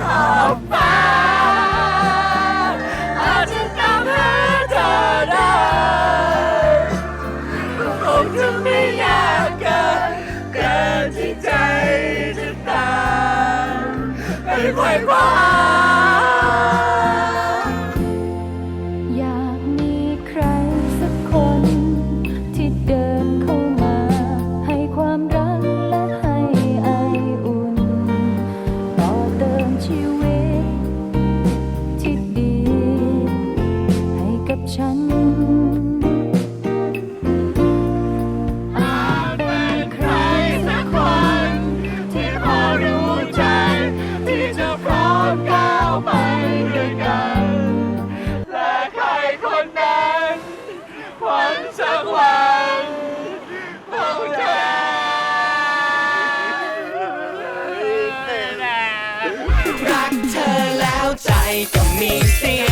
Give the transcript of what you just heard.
ขอบฟ้าอาจจะตามเธอได้คงจะไม่ยากเกินเกินที่ใจจะตามไปควยคว้ รักเธ